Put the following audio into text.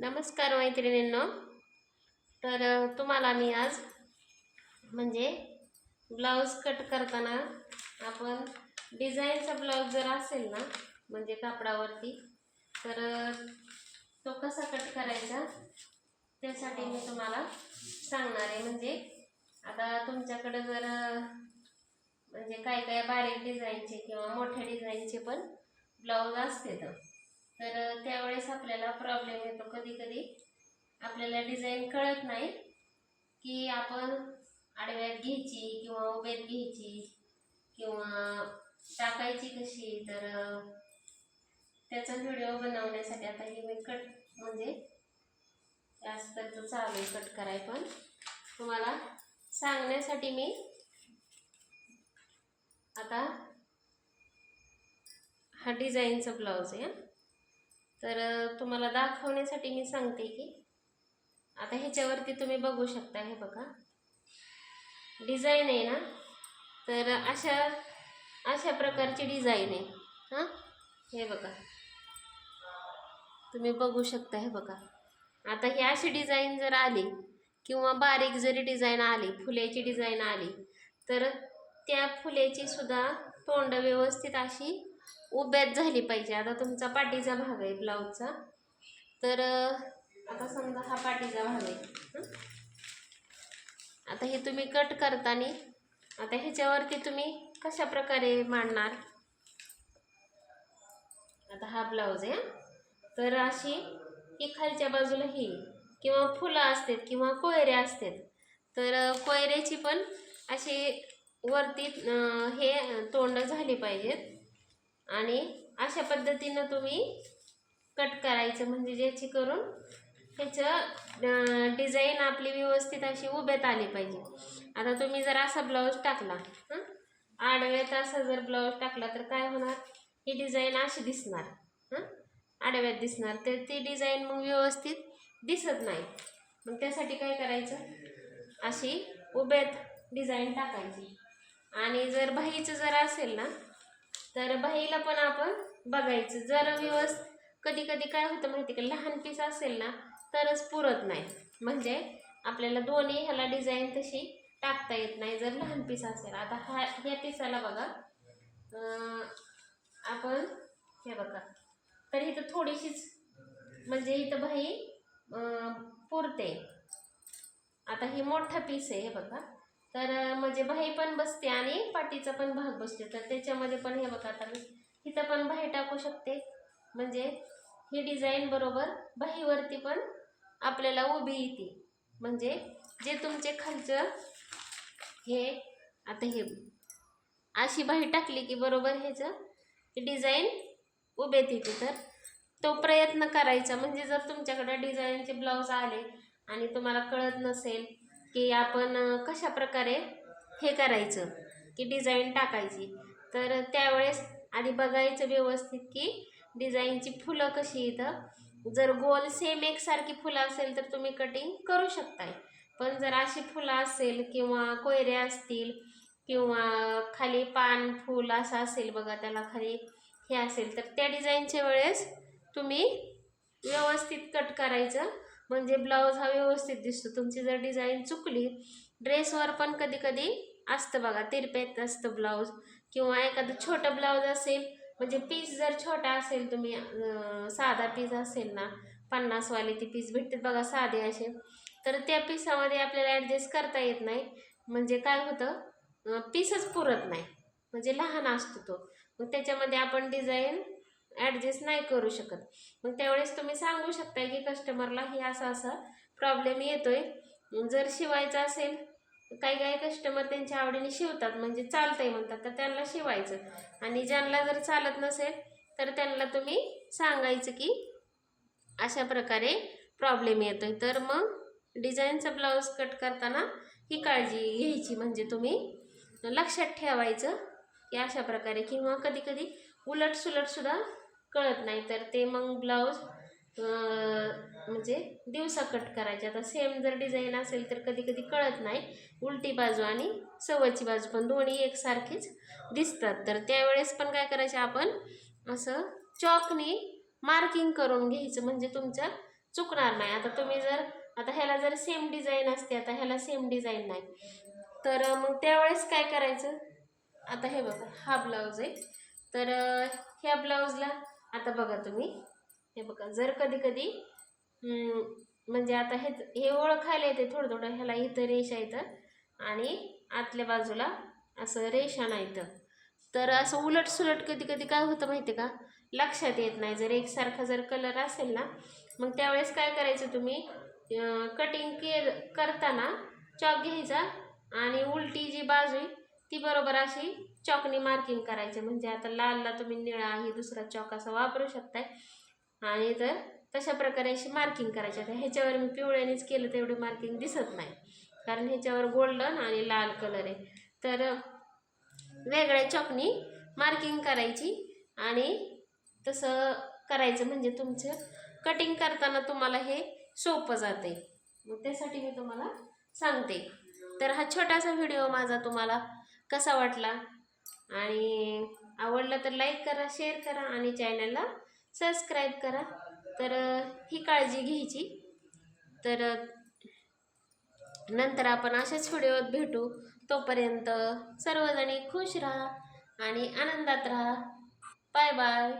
नमस्कार मैत्रिणींनो. तर तुम्हाला मी आज म्हणजे ब्लाऊज कट करताना आपण डिझाईनचा ब्लाऊज जर असेल ना म्हणजे कापडावरती तर तो कसा कट करायचा त्यासाठी मी तुम्हाला सांगणार आहे. म्हणजे आता तुमच्याकडे जर म्हणजे काय काय बारीक डिझाईनचे किंवा मोठ्या डिझाईनचे पण ब्लाऊज असते तर. तर त्यावेळेस आपल्याला प्रॉब्लेम येतो कधी कधी आपल्याला डिझाईन कळत नाही की आपण आडव्यात घ्यायची किंवा उभ्यात घ्यायची किंवा टाकायची कशी. तर त्याचा व्हिडिओ बनवण्यासाठी आता हे मी कट म्हणजे जास्त चालू आहे कट कराय पण. तुम्हाला सांगण्यासाठी मी आता हा डिझाईनचा ब्लाऊज आहे तर तुम्हाला दाखवण्यासाठी मी सांगते की आता ह्याच्यावरती तुम्ही बघू शकता हे बघा. डिझाईन आहे ना? तर अशा अशा प्रकारची डिझाईन आहे. हां? हे बघा. तुम्ही बघू शकता हे बघा. आता ही अशी डिझाईन जर आली किंवा बारीक जरी डिझाईन आली फुल्याची डिझाईन आली तर त्या फुल्याची सुद्धा तोंड व्यवस्थित अशी उभ्यात झाली पाहिजे. आता तुमचा पाठीचा भाग आहे ब्लाऊजचा. तर आता समजा हा पाठीचा भाग आहे. आता हे तुम्ही कट करताना आता ह्याच्यावरती तुम्ही कशा प्रकारे मांडणार? आता हा ब्लाऊज आहे तर अशी ही खालच्या बाजूला ही किंवा फुलं असतात किंवा कोयऱ्या असतात तर कोयऱ्याची पण अशी वरती हे तोंड झाली पाहिजेत. आणि अशा पद्धतीनं तुम्ही कट करायचं म्हणजे ज्याची करून ह्याचं डिझाईन आपली व्यवस्थित अशी उभ्यात आली पाहिजे. आता तुम्ही जर असा ब्लाऊज टाकला हं? आडव्यात असा जर ब्लाऊज टाकला तर काय होणार? ही डिझाईन अशी दिसणार हं? आडव्यात दिसणार. तर ती डिझाईन मग व्यवस्थित दिसत नाही. मग त्यासाठी काय करायचं? अशी उभ्यात डिझाईन टाकायची. आणि जर बाहीचं जर असेल ना तर बाईला पण आपण बघायचं. जर व्यवस्थित कधी कधी काय होतं माहिती का लहान पीस असेल ना तरच पुरत नाही. म्हणजे आपल्याला दोन्ही ह्याला डिझाईन तशी टाकता येत नाही. जर लहान पीस असेल आता हा ह्या पिसाला बघा. आपण हे बघा. तर इथं थोडीशीच म्हणजे इथं बाई पुरते. आता ही मोठा पीस आहे हे बघा. तर म्हणजे बाही पण बसते आणि पाठीचा पण भाग बसते. तर त्याच्यामध्ये पण हे बघा आता मी. इथं पण बाही टाकू शकते. म्हणजे ही डिझाईन बरोबर बाहीवरती पण आपल्याला उभी येते. म्हणजे जे तुमचे खालचं हे आता हे अशी बाही टाकली की बरोबर ह्याचं डिझाईन उभे येते. तर तो प्रयत्न करायचा. म्हणजे जर तुमच्याकडे डिझाईनचे ब्लाऊज आले आणि तुम्हाला कळत नसेल की आपण कशा प्रकारे हे करायचं की डिझाईन टाकायची. तर त्यावेळेस आधी बघायचं व्यवस्थित की डिझाईनची फुलं कशी येतं जर गोल सेम एकसारखी फुलं असेल तर तुम्ही कटिंग करू शकताय. पण जर अशी फुलं असेल किंवा कोयऱ्या असतील किंवा खाली पान फूल असं असेल बघा त्याला खाली हे असेल तर त्या डिझाईनच्या वेळेस तुम्ही व्यवस्थित कट करायचं. म्हणजे ब्लाऊज हा व्यवस्थित दिसतो. तुमची जर डिझाईन चुकली ड्रेसवर पण कधी कधी असतं बघा तिरपेत असतं ब्लाऊज. किंवा एखादं छोटं ब्लाऊज असेल म्हणजे पीस जर छोटा असेल तुम्ही साधा पीस असेल ना पन्नासवाले ती पीस भेटते बघा साधे असे. तर त्या पिसामध्ये आपल्याला ॲडजस्ट करता येत नाही. म्हणजे काय होतं पीसच पुरत नाही. म्हणजे लहान असतो तो. मग त्याच्यामध्ये आपण डिझाईन ॲडजस्ट नाही करू शकत. मग त्यावेळेस तुम्ही सांगू शकता की कस्टमरला हे असा असा प्रॉब्लेम येतोय. जर शिवायचा असेल काही काही कस्टमर त्यांच्या आवडीने शिवतात म्हणजे चालतंय म्हणतात तर त्यांना शिवायचं. आणि ज्यांना जर चालत नसेल तर त्यांना तुम्ही सांगायचं की अशा प्रकारे प्रॉब्लेम येतोय. तर मग डिझाईनचा ब्लाऊज कट करताना ही काळजी घ्यायची. म्हणजे तुम्ही लक्षात ठेवायचं की अशा प्रकारे. किंवा कधी कधी उलट कळत नाही. तर ते मग ब्लाऊज म्हणजे दिवसा कट करायचे. आता सेम जर डिझाईन असेल तर कधी कधी कळत नाही. उलटी बाजू आणि सवयची बाजू पण दोन्ही एकसारखीच दिसतात. तर त्यावेळेस पण काय करायचे आपण असं चॉकनी मार्किंग करून घ्यायचं. म्हणजे तुमच्या चुकणार नाही. आता तुम्ही जर आता ह्याला जर सेम डिझाईन असते आता ह्याला सेम डिझाईन नाही. तर मग त्यावेळेस काय करायचं? आता हे बघा हा ब्लाऊज आहे. तर ह्या ब्लाऊजला आता बघा तुम्ही. हे बघा जर कधी कधी म्हणजे आता हे हे ओळखायला येते थोडं थोडं ह्याला इथं रेषा येतं आणि आतल्या बाजूला असं रेषा नाही इथं. तर असं उलट सुलट कधी कधी काय होतं माहिती का? लक्षात येत नाही. जर एकसारखा जर कलर असेल ना मग त्यावेळेस काय करायचं तुम्ही? कटिंग के करताना चॉक घ्यायचा आणि उलटी जी बाजू ती बरोबर अशी चॉकनी मार्किंग करायचे. म्हणजे आता लालला तुम्ही निळा ही दुसरा चॉक असा वापरू शकताय. आणि तर तशा प्रकारे अशी मार्किंग करायची. आता ह्याच्यावर मी पिवळ्यानेच केलं तर एवढी मार्किंग दिसत नाही. कारण ह्याच्यावर गोल्डन आणि लाल कलर आहे. तर वेगळ्या चॉकनी मार्किंग करायची आणि तसं करायचं म्हणजे तुमचं कटिंग करताना तुम्हाला हे सोपं जाते मग त्यासाठी मी तुम्हाला सांगते. तर हा छोटासा व्हिडिओ माझा तुम्हाला कसा वाटला? आणि आवडलं तर लाईक करा शेअर करा आणि चॅनलला सबस्क्राईब करा. तर ही काळजी घ्यायची. तर नंतर आपण अशाच व्हिडिओत भेटू. तोपर्यंत सर्वजणी खुश राहा आणि आनंदात राहा. Bye bye